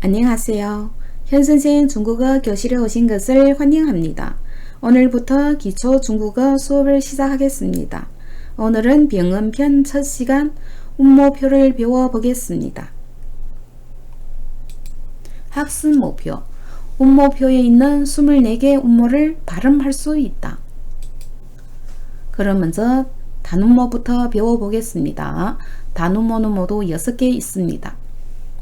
안녕하세요. 현선생 중국어 교실에 오신 것을 환영합니다. 오늘부터 기초 중국어 수업을 시작하겠습니다. 오늘은 병음편 첫 시간 운모표를 배워보겠습니다. 학습 목표 운모표에 있는 24개 운모를 발음할 수 있다. 그럼 먼저 단운모부터 배워보겠습니다. 단운모는 모두 6개 있습니다.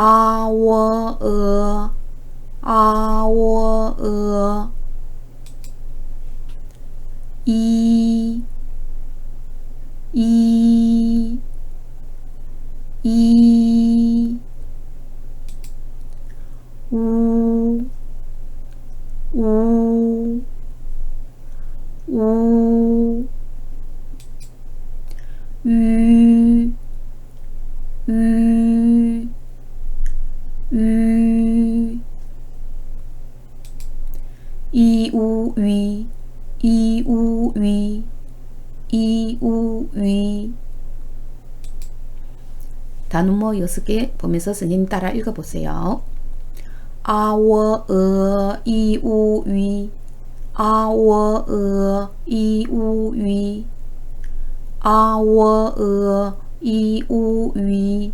啊喔呃，啊喔呃，一，一，一，五，五， 이우위 이우위 이우위 단음모 6개 보면서 스님 따라 읽어보세요. 아워어 이우위 아워어 이우위 아워어 이우위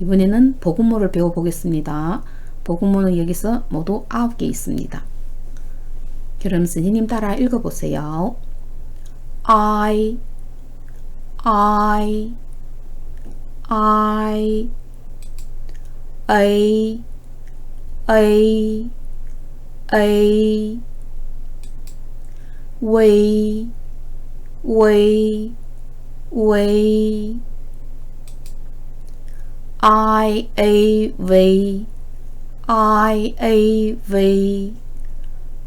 이번에는 복음어를 배워보겠습니다. 복음모는 여기서 모두 9개 있습니다. 그럼 스님 따라 읽어보세요. I, I, I, A, A, A, way, way, way, I A V IAV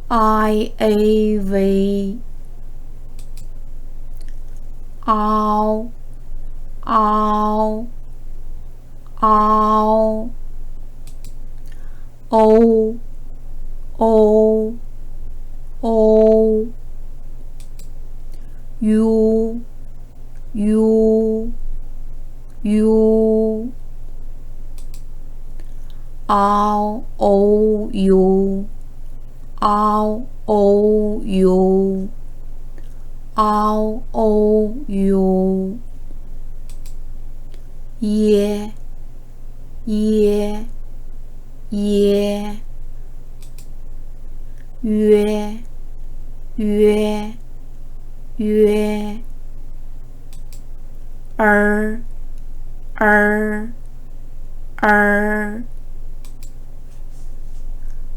IAV ow. Ow. Ow. O. O. O. U. U. U. i O U R O U R O U 耶耶耶约约约儿儿儿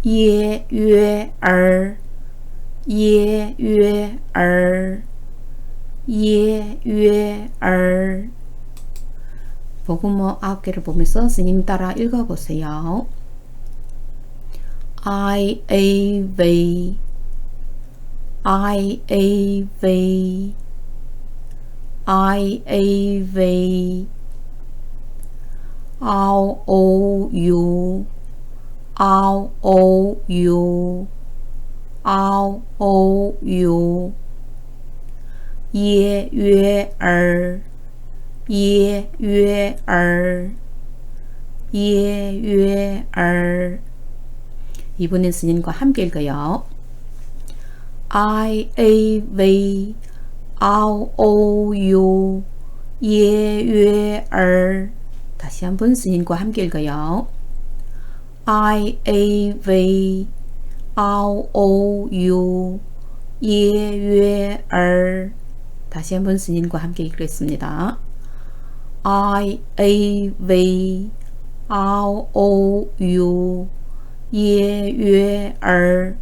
예, 예, 알, 예, 예, 알, 예, 예, 알. 복음어 9개를 보면서 스님 따라 읽어보세요. I, A, V I, A, V I, A, V R, O, U 아오 오 유, 아오 오 유, 예외얼, 예외얼, 예외얼. 이번엔 스님과 함께 읽어요. I A V. 아오 오 예외얼 다시 한번 스님과 함께 읽어요. I A V R O U 예외儿 다시 한번 스님과 함께 읽겠습니다. I A V R O U 예외儿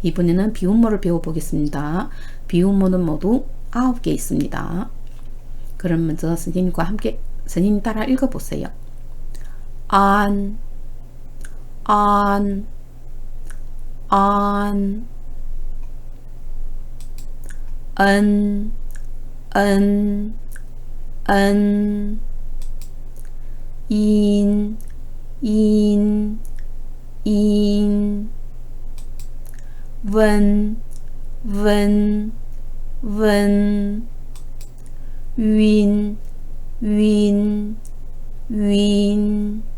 이번에는 비운모를 배워보겠습니다. 비운모는 모두 9개 있습니다. 그럼 먼저 스님과 함께 스님 따라 읽어보세요. 안, 안, 안, 은, 은, 은, 인, 인, 인, 원, 원, 원, 윈, 윈, 윈,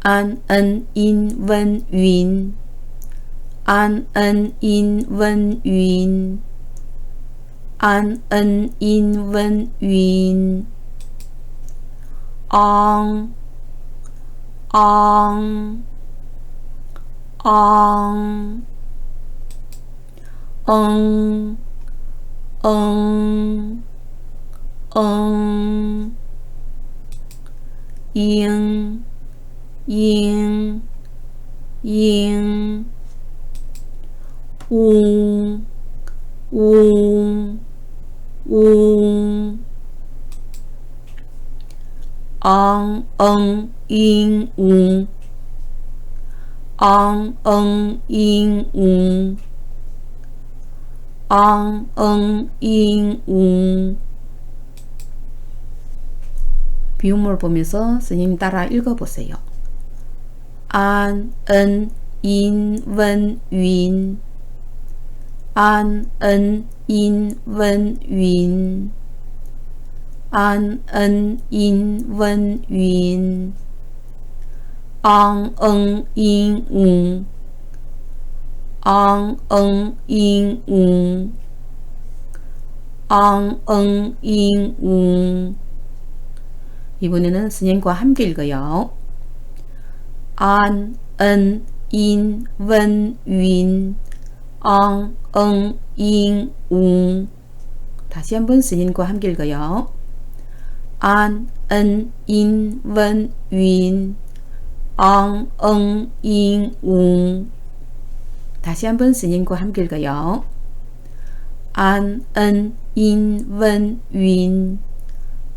an ân in vân yun. An ân in vân yun. An ân in vân yun. On on on on on on yên yên yên uông uông uông ong ong yên uông ong ong yên uông ong ong yên uông 비음을 보면서 스님 따라 읽어보세요. 안, 은, 인, 원, 윈. 안, 은, 인, 원, 윈. 안, 은, 인, 원, 윈. 앙, 응, 인, 웅. 앙, 응, 인, 웅. 앙, 응, 인, 웅. 이번에는 스님과 함께 읽어요. 안, 은, 인, 원, 윈, 엉, 응, 잉, 웅. 다시 한번 스님과 함께 읽어요. 안, 은, 인, 원, 윈, 엉, 응, 잉, 웅. 다시 한번 스님과 함께 읽어요. 안, 은, 인, 원, 윈,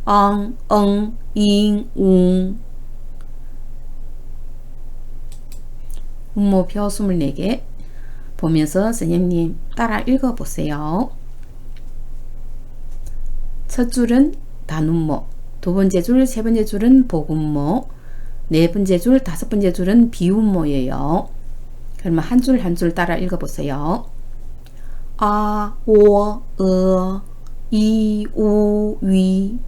엉, 응, 잉, 웅. 음모표 24개 보면서 선생님 따라 읽어보세요. 첫 줄은 단음모, 두 번째 줄, 세 번째 줄은 복음모, 네 번째 줄, 다섯 번째 줄은 비음모예요. 그러면 한줄 한 줄 따라 읽어보세요. 아, 오, 어, 이, 우, 위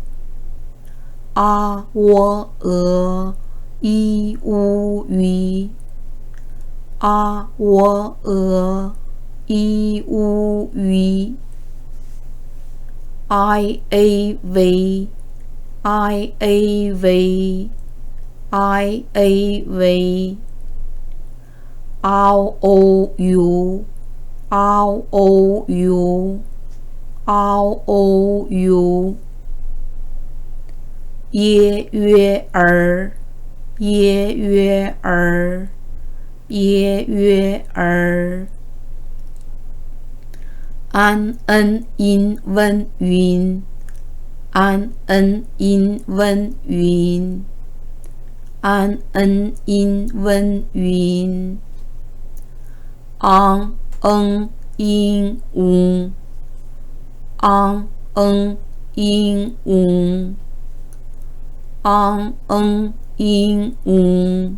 아, 워, 어, 이, 우, 위 啊我呃一乌鱼 I A V I A V I A V R O U R O U R O U 耶约儿耶约儿耶约儿，安恩因温云，安恩因温云，安恩因温云，昂恩因嗡，昂恩因嗡，昂恩因嗡。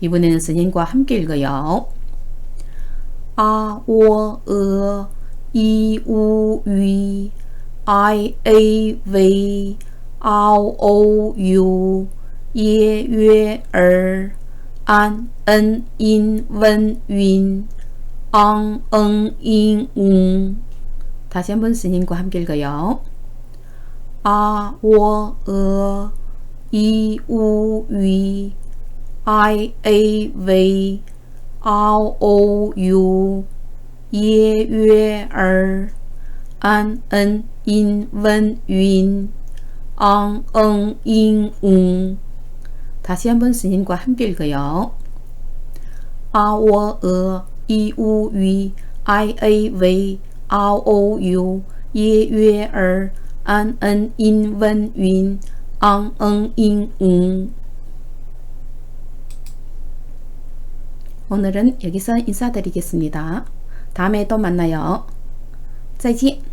이번에는 스님과 함께 읽어요. 아, 워, 어, 이, 우, 위, I, A, V, ao, o, u, 예, 예, er, an, en, in, 원, 윈, 엉, 응, 잉, 웅. 다시 한번 스님과 함께 읽어요. 아, 워, 어, 이, 우, 위, I A V R O U 耶约儿安恩因温云엉, 응, 잉, 웅. 다시 한번 스님과 함께 읽어요. 아, 워, 어, 이, 우, 위, I, A, V, R, O, U, 예, 예, er, an, en, in, wen, win, 엉, 응, 잉, 웅. 오늘은 여기서 인사드리겠습니다. 다음에 또 만나요. 再见.